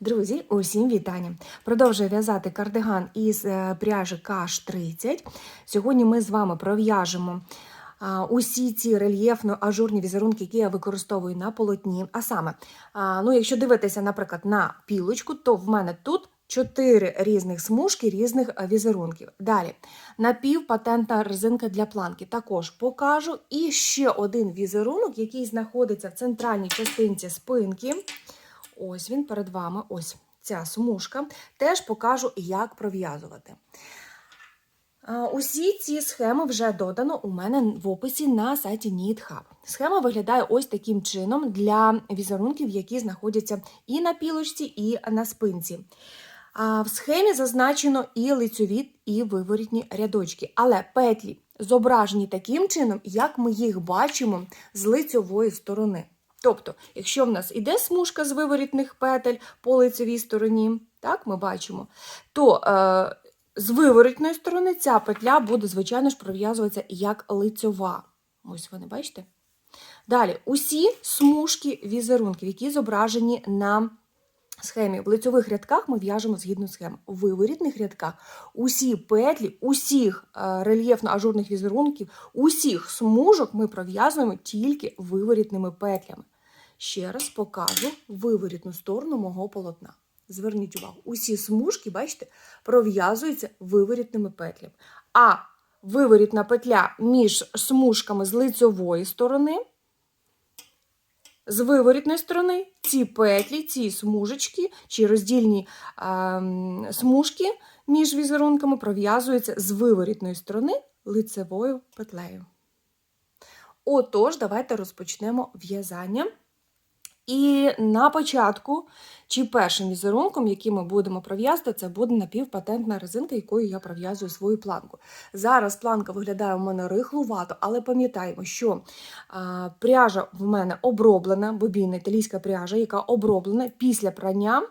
Друзі, усім вітання! Продовжую в'язати кардиган із е, пряжі Каш 30. Сьогодні ми з вами пров'яжемо усі ці рельєфно-ажурні візерунки, які я використовую на полотні. А саме, ну, якщо дивитися, наприклад, на пілочку, то в мене тут. Чотири різних смужки різних е, візерунків. Далі напівпатентна резинка для планки. Також покажу. І ще один візерунок, який знаходиться в центральній частинці спинки. Ось він перед вами, ось ця смужка. Теж покажу, як пров'язувати. Усі ці схеми вже додано у мене в описі на сайті NeedHub. Схема виглядає ось таким чином для візерунків, які знаходяться і на пілочці, і на спинці. В схемі зазначено і лицьові, і виворітні рядочки, але петлі зображені таким чином, як ми їх бачимо з лицьової сторони. Тобто, якщо в нас іде смужка з виворітних петель по лицевій стороні, так ми бачимо, то е, з виворітної сторони ця петля буде, звичайно ж, пров'язуватися як лицьова. Ось вони, бачите? Далі, усі смужки візерунків, які зображені на схемі. В лицьових рядках ми в'яжемо згідно схем. У виворітних рядках усі петлі, усіх е, рельєфно-ажурних візерунків, усіх смужок ми пров'язуємо тільки виворітними петлями. Ще раз покажу виворітну сторону мого полотна. Зверніть увагу, усі смужки, бачите, пров'язуються виворітними петлями. А виворітна петля між смужками з лицьової сторони з виворітної сторони ці петлі, ці смужечки чи роздільні е, смужки між візерунками пров'язуються з виворітної сторони лицевою петлею. Отож, давайте розпочнемо в'язання. І на початку, чи першим візерунком, який ми будемо пров'язати, це буде напівпатентна резинка, якою я пров'язую свою планку. Зараз планка виглядає у мене рихлувато, але пам'ятаємо, що а, пряжа в мене оброблена, бобінна італійська пряжа, яка оброблена після прання,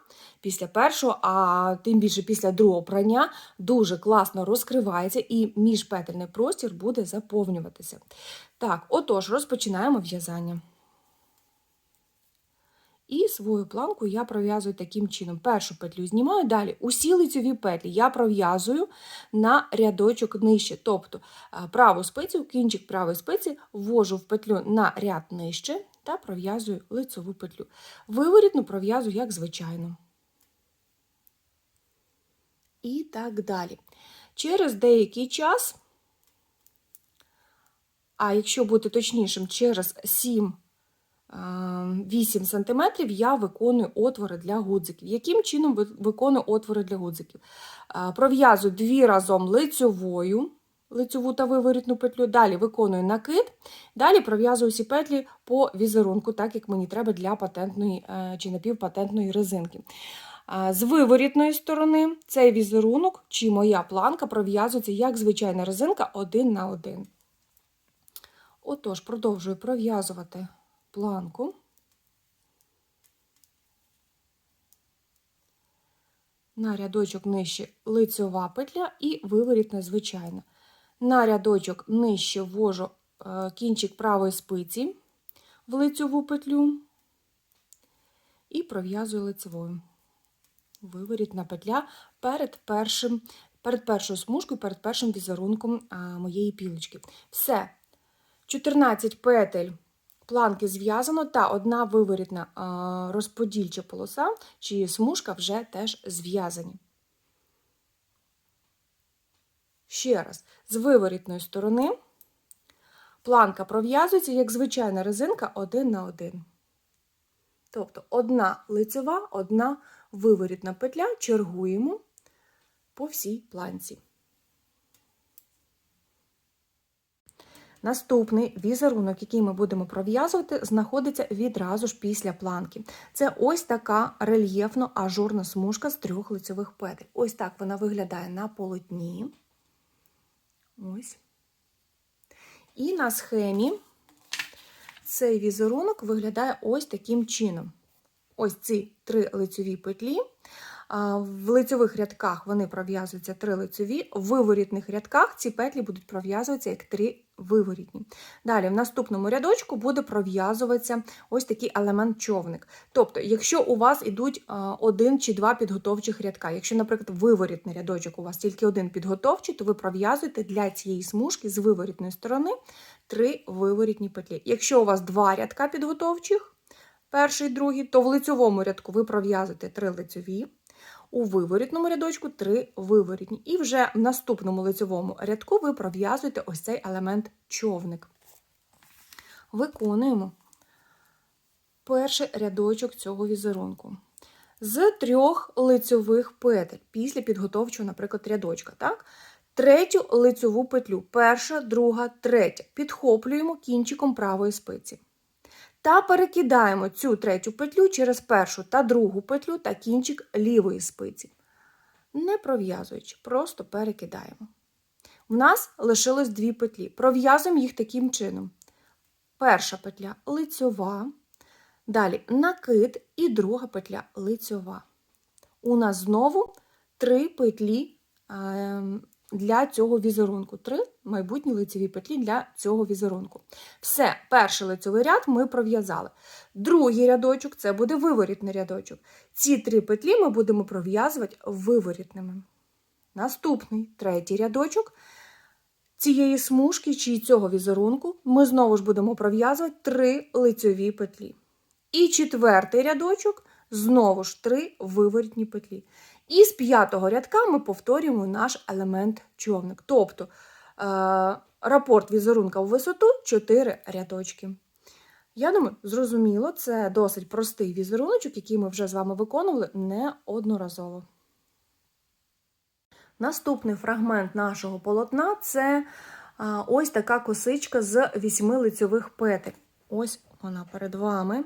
після першого, а тим більше після другого прання, дуже класно розкривається і міжпетельний простір буде заповнюватися. Так, отож, розпочинаємо в'язання. І свою планку я пров'язую таким чином. Першу петлю знімаю, далі усі лицьові петлі я пров'язую на рядочок нижче. Тобто праву спицю, кінчик правої спиці ввожу в петлю на ряд нижче та пров'язую лицеву петлю. Виворітну пров'язую, як звичайно. І так далі. Через деякий час, а якщо бути точнішим, через 7 8 см я виконую отвори для гудзиків. Яким чином виконую отвори для гудзиків? Пров'язую дві разом лицьовою, лицьову та виворітну петлю, далі виконую накид, далі пров'язую всі петлі по візерунку, так як мені треба для патентної е, чи напівпатентної резинки. З виворітної сторони цей візерунок чи моя планка пров'язується як звичайна резинка один на один. Отож, продовжую пров'язувати планку. На рядочок нижче лицьова петля і виворітна звичайна. На рядочок нижче ввожу е, кінчик правої спиці в лицьову петлю і пров'язую лицевою. Виворітна петля перед першим, перед першою смужкою, перед першим візерунком моєї пілочки. Все. 14 петель планки зв'язано, та одна виворітна розподільча полоса чи смужка вже теж зв'язані. Ще раз, з виворітної сторони планка пров'язується, як звичайна резинка, один на один. Тобто одна лицева, одна виворітна петля чергуємо по всій планці. Наступний візерунок, який ми будемо пров'язувати, знаходиться відразу ж після планки. Це ось така рельєфно-ажурна смужка з трьох лицевих петель. Ось так вона виглядає на полотні. Ось. І на схемі цей візерунок виглядає ось таким чином. Ось ці три лицеві петлі В лицьових рядках вони пров'язуються три лицьові, в виворітних рядках ці петлі будуть пров'язуватися як три виворітні. Далі, в наступному рядочку буде пров'язуватися ось такий елемент човник. Тобто, якщо у вас ідуть один чи два підготовчих рядка, якщо, наприклад, виворітний рядочок у вас тільки один підготовчий, то ви пров'язуєте для цієї смужки з виворітної сторони три виворітні петлі. Якщо у вас два рядка підготовчих, перший, другий, то в лицьовому рядку ви пров'язуєте три лицьові, у виворітному рядочку три виворітні. І вже в наступному лицьовому рядку ви пров'язуєте ось цей елемент човник. Виконуємо перший рядочок цього візерунку. З трьох лицьових петель після підготовчого, наприклад, рядочка. Так? Третю лицьову петлю, перша, друга, третя. Підхоплюємо кінчиком правої спиці. Та перекидаємо цю третю петлю через першу та другу петлю та кінчик лівої спиці. Не пров'язуючи, просто перекидаємо. У нас лишилось дві петлі. Пров'язуємо їх таким чином. Перша петля лицьова, далі накид і друга петля лицьова. У нас знову три петлі ем, для цього візерунку. Три майбутні лицеві петлі для цього візерунку. Все, перший лицевий ряд ми пров'язали. Другий рядочок це буде виворітний рядочок. Ці три петлі ми будемо пров'язувати виворітними. Наступний третій рядочок цієї смужки чи цього візерунку ми знову ж будемо пров'язувати три лицеві петлі. І четвертий рядочок знову ж три виворітні петлі. І з п'ятого рядка ми повторюємо наш елемент човник. Тобто е, рапорт візерунка у висоту 4 рядочки. Я думаю, зрозуміло, це досить простий візеруночок, який ми вже з вами виконували неодноразово. Наступний фрагмент нашого полотна це ось така косичка з вісьми лицьових петель. Ось вона перед вами.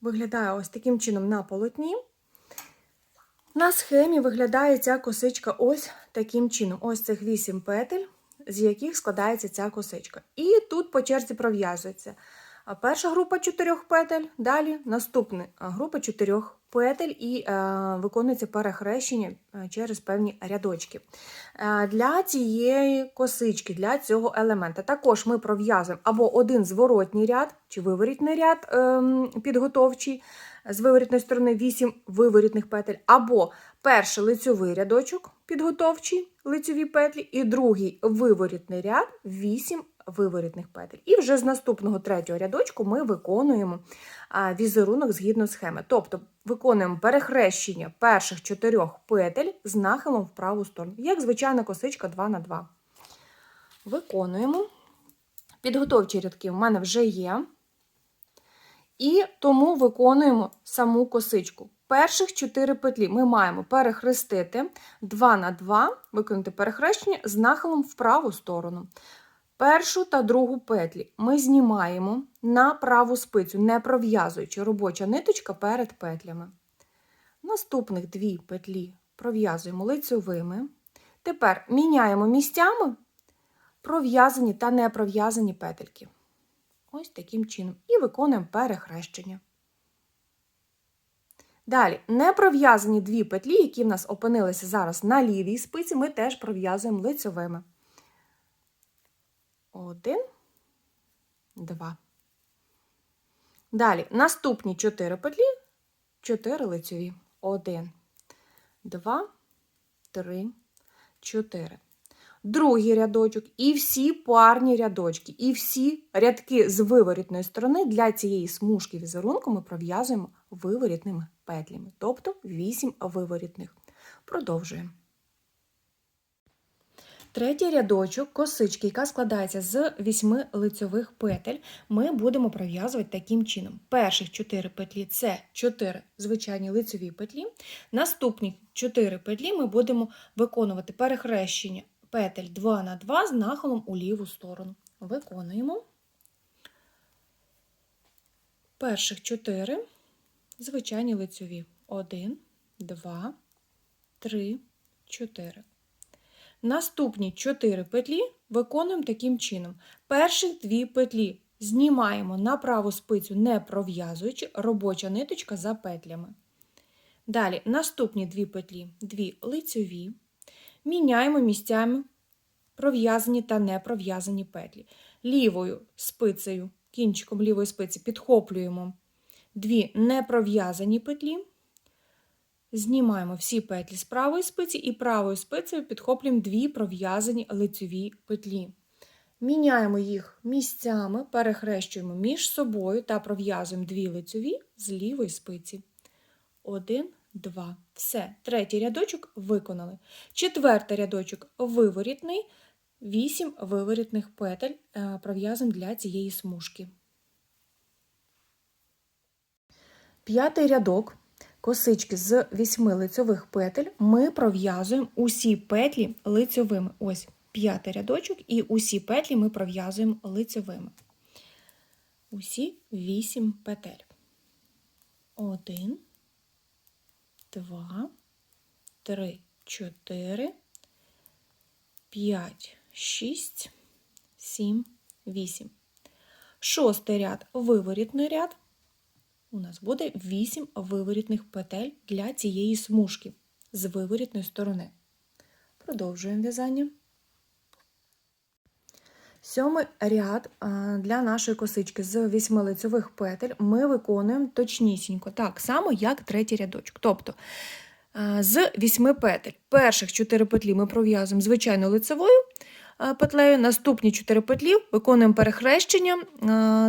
Виглядає ось таким чином на полотні. На схемі виглядає ця косичка ось таким чином. Ось цих 8 петель, з яких складається ця косичка. І тут по черзі пров'язується. Перша група 4 петель, далі наступна група 4 петель і е, виконується перехрещення е, через певні рядочки. Е, для цієї косички, для цього елемента, також ми пров'язуємо або один зворотній ряд, чи виворітний ряд е, підготовчий, з виворітної сторони 8 виворітних петель, або перший лицьовий рядочок підготовчий лицьові петлі, і другий виворітний ряд 8 виворітних петель. І вже з наступного третього рядочку ми виконуємо візерунок згідно схеми. Тобто виконуємо перехрещення перших чотирьох петель з нахилом в праву сторону, як звичайна косичка 2 на 2 Виконуємо. Підготовчі рядки в мене вже є. І тому виконуємо саму косичку. Перших 4 петлі ми маємо перехрестити 2 на 2, виконати перехрещення з нахилом в праву сторону. Першу та другу петлі ми знімаємо на праву спицю, не пров'язуючи робоча ниточка перед петлями. Наступних дві петлі пров'язуємо лицьовими. Тепер міняємо місцями пров'язані та не пров'язані петельки. Ось таким чином. І виконуємо перехрещення. Далі, не пров'язані дві петлі, які в нас опинилися зараз на лівій спиці, ми теж пров'язуємо лицьовими. Один, два. Далі, наступні чотири петлі, чотири лицьові. Один, два, три, чотири другий рядочок, і всі парні рядочки, і всі рядки з виворітної сторони для цієї смужки візерунку ми пров'язуємо виворітними петлями, тобто 8 виворітних. Продовжуємо. Третій рядочок косички, яка складається з 8 лицьових петель, ми будемо пров'язувати таким чином. Перших 4 петлі це 4 звичайні лицьові петлі. Наступні 4 петлі ми будемо виконувати перехрещення петель 2 на 2 з нахилом у ліву сторону. Виконуємо перших 4 звичайні лицьові. 1, 2, 3, 4. Наступні 4 петлі виконуємо таким чином. Перших 2 петлі знімаємо на праву спицю, не пров'язуючи робоча ниточка за петлями. Далі наступні дві петлі, дві лицьові. Міняємо місцями пров'язані та не пров'язані петлі. Лівою спицею, кінчиком лівої спиці підхоплюємо дві непров'язані петлі. Знімаємо всі петлі з правої спиці і правою спицею підхоплюємо дві пров'язані лицьові петлі. Міняємо їх місцями, перехрещуємо між собою та пров'язуємо дві лицьові з лівої спиці. Один, два. Все. Третій рядочок виконали. Четвертий рядочок виворітний. Вісім виворітних петель е, пров'язуємо для цієї смужки. П'ятий рядок косички з вісьми лицьових петель ми пров'язуємо усі петлі лицьовими. Ось п'ятий рядочок, і усі петлі ми пров'язуємо лицьовими. Усі вісім петель. Один, два, три, чотири, п'ять, шість, сім, вісім. Шостий ряд виворітний ряд у нас буде 8 виворітних петель для цієї смужки з виворітної сторони. Продовжуємо в'язання. Сьомий ряд для нашої косички з 8 лицьових петель ми виконуємо точнісінько, так само, як третій рядочок. Тобто з 8 петель перших 4 петлі ми пров'язуємо звичайно лицевою петлею, наступні 4 петлі виконуємо перехрещення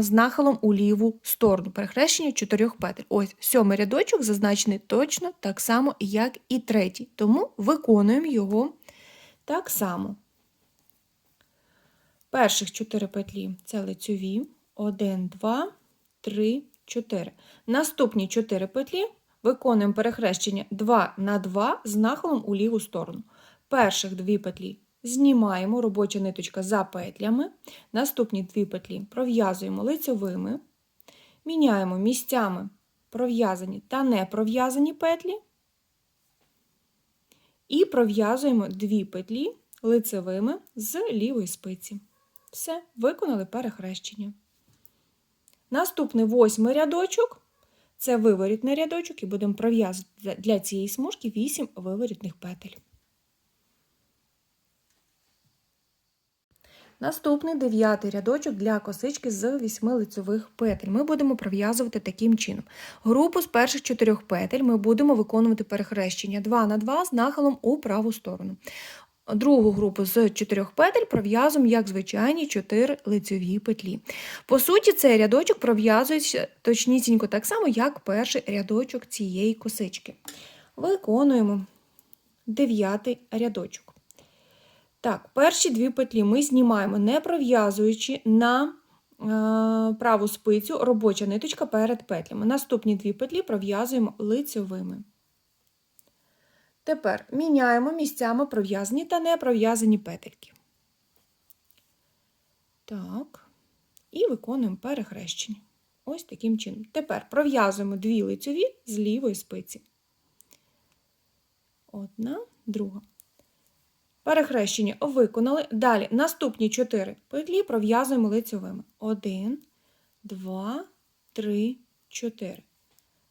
з нахилом у ліву сторону. Перехрещення 4 петель. Ось сьомий рядочок зазначений точно так само, як і третій. Тому виконуємо його так само. Перших 4 петлі це лицьові. 1, 2, 3, 4. Наступні 4 петлі виконуємо перехрещення 2 на 2 з нахилом у ліву сторону. Перших 2 петлі знімаємо робоча ниточка за петлями. Наступні 2 петлі пров'язуємо лицьовими. Міняємо місцями пров'язані та не пров'язані петлі. І пров'язуємо 2 петлі лицевими з лівої спиці. Все, виконали перехрещення. Наступний восьмий рядочок це виворітний рядочок, і будемо пров'язувати для цієї смужки 8 виворітних петель. Наступний дев'ятий рядочок для косички з 8 лицьових петель. Ми будемо пров'язувати таким чином. Групу з перших 4 петель ми будемо виконувати перехрещення 2 на 2 з нахилом у праву сторону. Другу групу з 4 петель пров'язуємо, як звичайні 4 лицьові петлі. По суті, цей рядочок пров'язується точнісінько так само, як перший рядочок цієї косички. Виконуємо дев'ятий рядочок. Так, перші дві петлі ми знімаємо, не пров'язуючи на е, праву спицю робоча ниточка перед петлями. Наступні дві петлі пров'язуємо лицьовими. Тепер міняємо місцями пров'язані та не пров'язані петельки. Так, і виконуємо перехрещення. Ось таким чином. Тепер пров'язуємо дві лицьові з лівої спиці. Одна, друга. Перехрещення виконали. Далі наступні 4 петлі пров'язуємо лицьовими. 1, 2, 3, 4.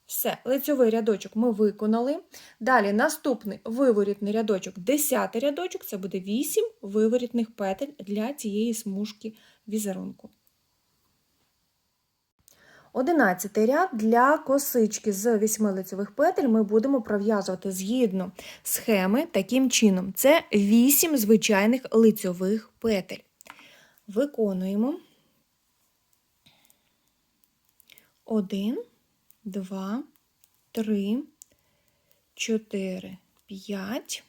Все, лицьовий рядочок ми виконали. Далі наступний виворітний рядочок, 10 рядочок, це буде 8 виворітних петель для цієї смужки візерунку. Одинадцятий ряд для косички з 8 лицевих петель ми будемо пров'язувати згідно схеми таким чином. Це 8 звичайних лицьових петель. Виконуємо 1, 2, 3, 4, 5,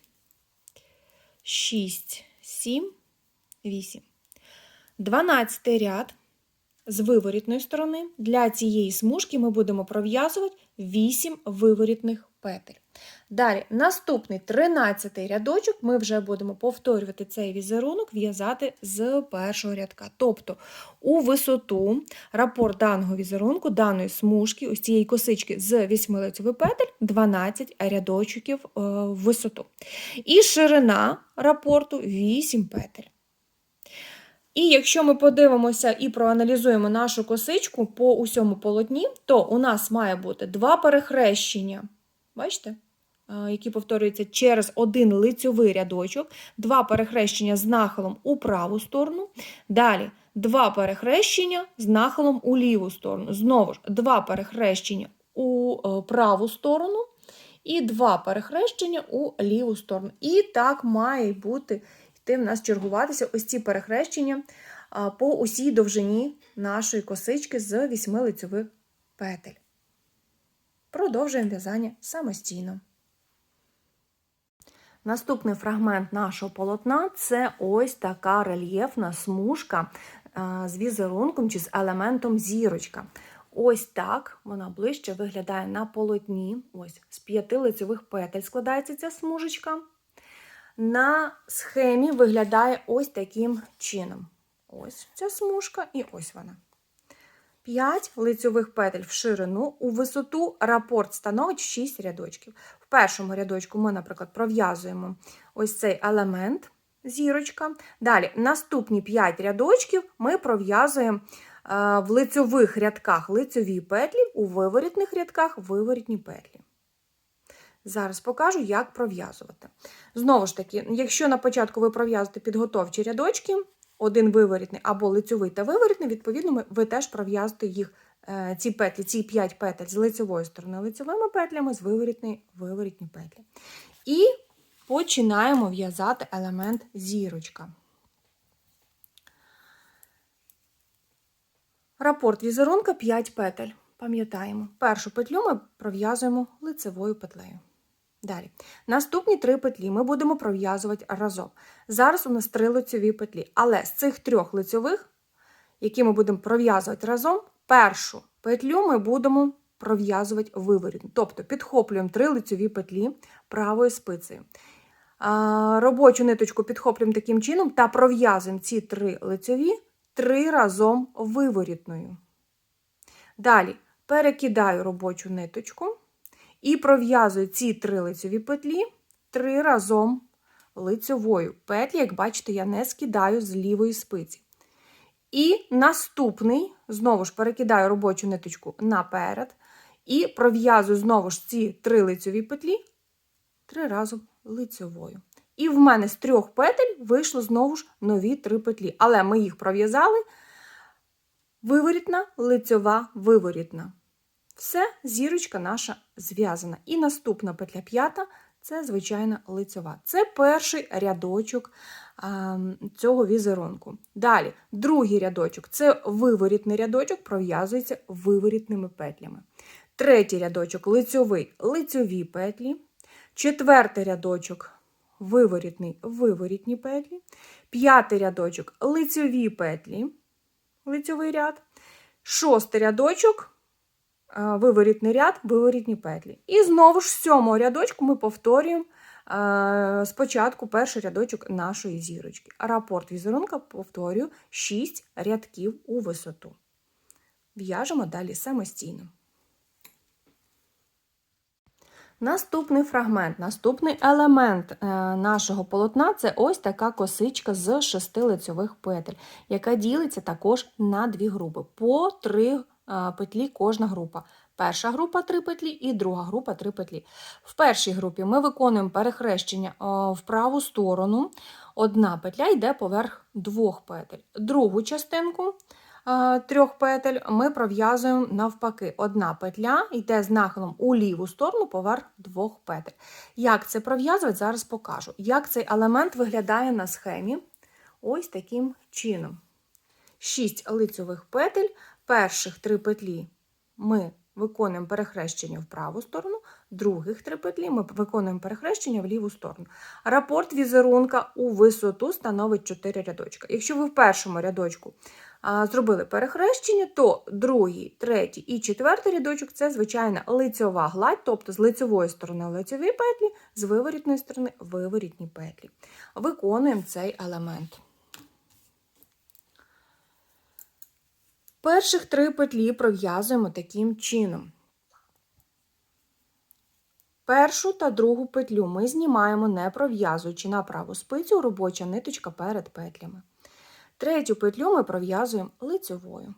6, 7, 8. 12 ряд з виворітної сторони. Для цієї смужки ми будемо пров'язувати 8 виворітних петель. Далі, наступний 13 рядочок, ми вже будемо повторювати цей візерунок, в'язати з першого рядка. Тобто у висоту рапорт даного візерунку, даної смужки, ось цієї косички з 8 лицевих петель, 12 рядочків е, в висоту. І ширина рапорту 8 петель. І якщо ми подивимося і проаналізуємо нашу косичку по усьому полотні, то у нас має бути два перехрещення бачите? Е, Які повторюються через один лицьовий рядочок, два перехрещення з нахилом у праву сторону. Далі два перехрещення з нахилом у ліву сторону. Знову ж два перехрещення у е, праву сторону і два перехрещення у ліву сторону. І так має бути йти в нас чергуватися ось ці перехрещення по усій довжині нашої косички з вісьми лицьових петель. Продовжуємо в'язання самостійно. Наступний фрагмент нашого полотна це ось така рельєфна смужка з візерунком чи з елементом зірочка. Ось так вона ближче виглядає на полотні. Ось з п'яти лицевих петель складається ця смужечка. На схемі виглядає ось таким чином. Ось ця смужка і ось вона. 5 лицьових петель в ширину, у висоту рапорт становить 6 рядочків. В першому рядочку ми, наприклад, пров'язуємо ось цей елемент, зірочка. Далі, наступні 5 рядочків ми пров'язуємо е, в лицьових рядках лицьові петлі, у виворітних рядках виворітні петлі. Зараз покажу, як пров'язувати. Знову ж таки, якщо на початку ви пров'язуєте підготовчі рядочки, один виворітний або лицьовий та виворітний, відповідно, ви теж пров'язуєте їх, е, ці петлі, ці 5 петель з лицевої сторони лицевими петлями, з виворітної виворітні петлі. І починаємо в'язати елемент зірочка. Рапорт візерунка 5 петель. Пам'ятаємо, першу петлю ми пров'язуємо лицевою петлею. Далі. Наступні три петлі ми будемо пров'язувати разом. Зараз у нас три лицьові петлі, але з цих трьох лицьових, які ми будемо пров'язувати разом, першу петлю ми будемо пров'язувати виворітно. Тобто підхоплюємо три лицьові петлі правою спицею. Робочу ниточку підхоплюємо таким чином та пров'язуємо ці три лицьові три разом виворітною. Далі перекидаю робочу ниточку і пров'язую ці три лицьові петлі три разом лицьовою. Петлі, як бачите, я не скидаю з лівої спиці. І наступний, знову ж перекидаю робочу ниточку наперед і пров'язую знову ж ці три лицьові петлі три разом лицьовою. І в мене з трьох петель вийшло знову ж нові три петлі. Але ми їх пров'язали виворітна, лицьова, виворітна. Все, зірочка наша зв'язана. І наступна петля п'ята це звичайна лицьова. Це перший рядочок а, цього візерунку. Далі, другий рядочок це виворітний рядочок, пров'язується виворітними петлями. Третій рядочок лицьовий, лицьові петлі. Четвертий рядочок виворітний, виворітні петлі. П'ятий рядочок лицьові петлі, лицьовий ряд. Шостий рядочок виворітний ряд, виворітні петлі. І знову ж з сьомого рядочку ми повторюємо е, спочатку перший рядочок нашої зірочки. Рапорт візерунка повторюю 6 рядків у висоту. В'яжемо далі самостійно. Наступний фрагмент, наступний елемент е, нашого полотна це ось така косичка з шести лицьових петель, яка ділиться також на дві групи. По три е, петлі кожна група. Перша група три петлі і друга група три петлі. В першій групі ми виконуємо перехрещення е, в праву сторону. Одна петля йде поверх двох петель. Другу частинку е, трьох петель ми пров'язуємо навпаки. Одна петля йде з нахилом у ліву сторону поверх двох петель. Як це пров'язувати, зараз покажу. Як цей елемент виглядає на схемі. Ось таким чином. Шість лицьових петель. Перших три петлі ми виконуємо перехрещення в праву сторону, других три петлі ми виконуємо перехрещення в ліву сторону. Рапорт візерунка у висоту становить 4 рядочка. Якщо ви в першому рядочку зробили перехрещення, то другий, третій і четвертий рядочок це звичайна лицьова гладь, тобто з лицьової сторони лицьові петлі, з виворітної сторони виворітні петлі. Виконуємо цей елемент. Перших три петлі пров'язуємо таким чином. Першу та другу петлю ми знімаємо, не пров'язуючи на праву спицю робоча ниточка перед петлями. Третю петлю ми пров'язуємо лицьовою.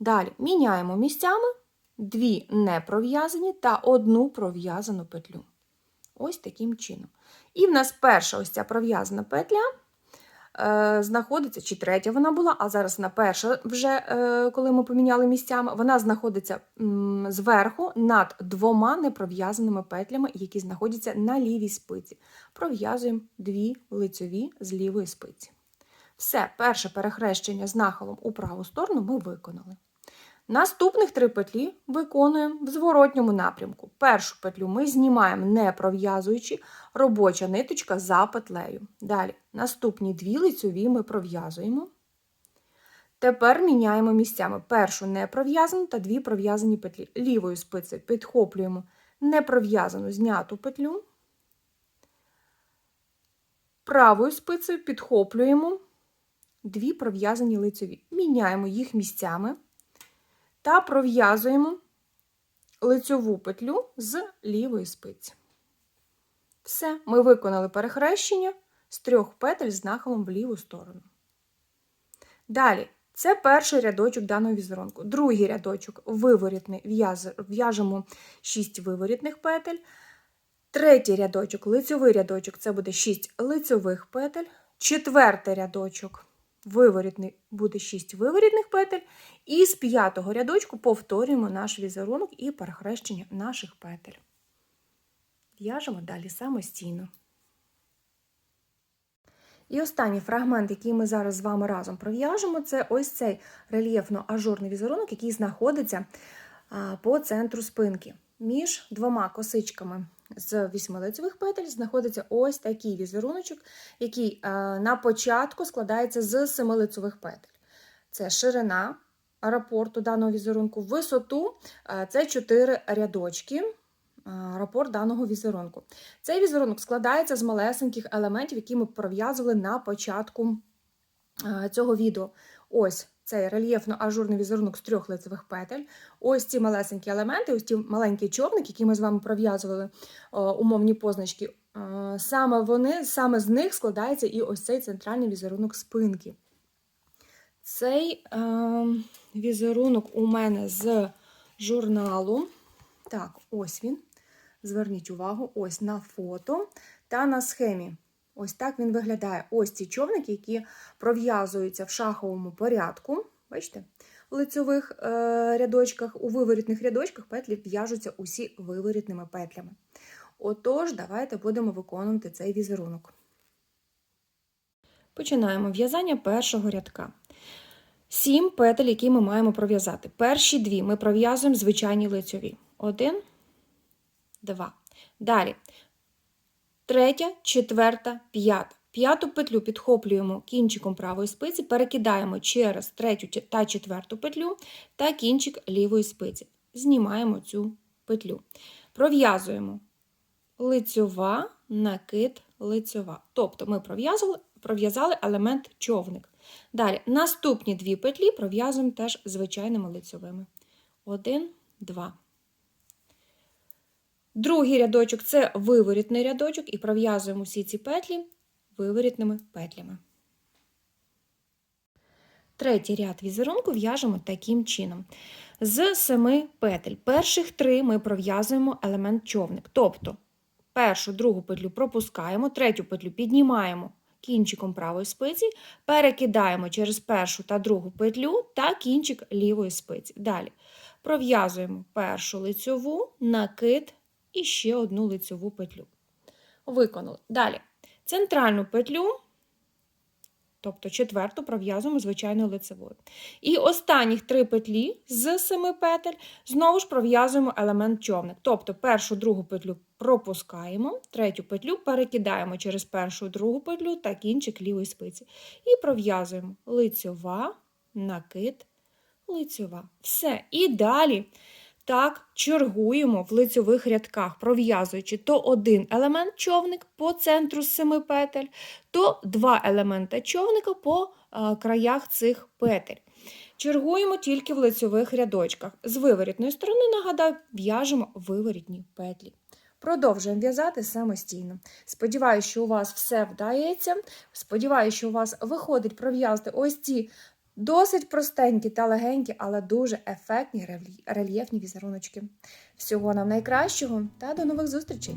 Далі міняємо місцями дві не пров'язані та одну пров'язану петлю. Ось таким чином. І в нас перша ось ця пров'язана петля знаходиться, чи третя вона була, а зараз на перша, вже е, коли ми поміняли місцями, вона знаходиться зверху над двома непров'язаними петлями, які знаходяться на лівій спиці. Пров'язуємо дві лицьові з лівої спиці. Все, перше перехрещення з нахилом у праву сторону ми виконали. Наступних три петлі виконуємо в зворотньому напрямку. Першу петлю ми знімаємо, не пров'язуючи, робоча ниточка за петлею. Далі, наступні дві лицьові ми пров'язуємо. Тепер міняємо місцями. Першу не пров'язану та дві пров'язані петлі. Лівою спицею підхоплюємо непров'язану зняту петлю. Правою спицею підхоплюємо дві пров'язані лицьові. Міняємо їх місцями та пров'язуємо лицьову петлю з лівої спиці. Все, ми виконали перехрещення з трьох петель з нахилом в ліву сторону. Далі, це перший рядочок даного візерунку. Другий рядочок виворітний, в'яжемо 6 виворітних петель. Третій рядочок, лицьовий рядочок, це буде 6 лицьових петель. Четвертий рядочок виворітний буде 6 виворітних петель. І з п'ятого рядочку повторюємо наш візерунок і перехрещення наших петель. В'яжемо далі самостійно. І останній фрагмент, який ми зараз з вами разом пров'яжемо, це ось цей рельєфно-ажурний візерунок, який знаходиться по центру спинки. Між двома косичками з вісьмилицевих петель знаходиться ось такий візеруночок, який а, на початку складається з семилицевих петель. Це ширина рапорту даного візерунку, висоту а, це 4 рядочки. а, Рапорт даного візерунку. Цей візерунок складається з малесеньких елементів, які ми пров'язували на початку цього відео. Ось цей рельєфно-ажурний візерунок з трьох лицевих петель. Ось ці малесенькі елементи, ось ті маленькі човники, які ми з вами пров'язували умовні позначки. Е, Саме вони, саме з них складається і ось цей центральний візерунок спинки. Цей е, візерунок у мене з журналу. Так, ось він. Зверніть увагу, ось на фото та на схемі. Ось так він виглядає. Ось ці човники, які пров'язуються в шаховому порядку. Бачите? В лицьових е, рядочках, у виворітних рядочках петлі в'яжуться усі виворітними петлями. Отож, давайте будемо виконувати цей візерунок. Починаємо в'язання першого рядка. Сім петель, які ми маємо пров'язати. Перші дві ми пров'язуємо звичайні лицьові. Один, два. Далі. Третя, четверта, п'ята. П'яту петлю підхоплюємо кінчиком правої спиці, перекидаємо через третю та четверту петлю та кінчик лівої спиці. Знімаємо цю петлю. Пров'язуємо лицьова, накид, лицьова. Тобто ми пров'язали пров'язали елемент човник. Далі наступні дві петлі пров'язуємо теж звичайними лицьовими. Один, два. Другий рядочок це виворітний рядочок, і пров'язуємо всі ці петлі виворітними петлями. Третій ряд візерунку в'яжемо таким чином. З семи петель. Перших три ми пров'язуємо елемент човник. Тобто першу, другу петлю пропускаємо, третю петлю піднімаємо кінчиком правої спиці, перекидаємо через першу та другу петлю та кінчик лівої спиці. Далі пров'язуємо першу лицьову, накид і ще одну лицьову петлю. Виконали. Далі центральну петлю, тобто четверту, пров'язуємо звичайною лицевою. І останніх три петлі з семи петель знову ж пров'язуємо елемент човник. Тобто першу другу петлю пропускаємо, третю петлю перекидаємо через першу другу петлю та кінчик лівої спиці. І пров'язуємо лицьова, накид, лицьова. Все. І далі. Так, чергуємо в лицьових рядках, пров'язуючи то один елемент човник по центру з семи петель, то два елемента човника по а, краях цих петель. Чергуємо тільки в лицьових рядочках. З виворітної сторони, нагадаю, в'яжемо виворітні петлі. Продовжуємо в'язати самостійно. Сподіваюся, що у вас все вдається. Сподіваюся, що у вас виходить пров'язати ось ці Досить простенькі та легенькі, але дуже ефектні рельєфні візеруночки. Всього нам найкращого та до нових зустрічей!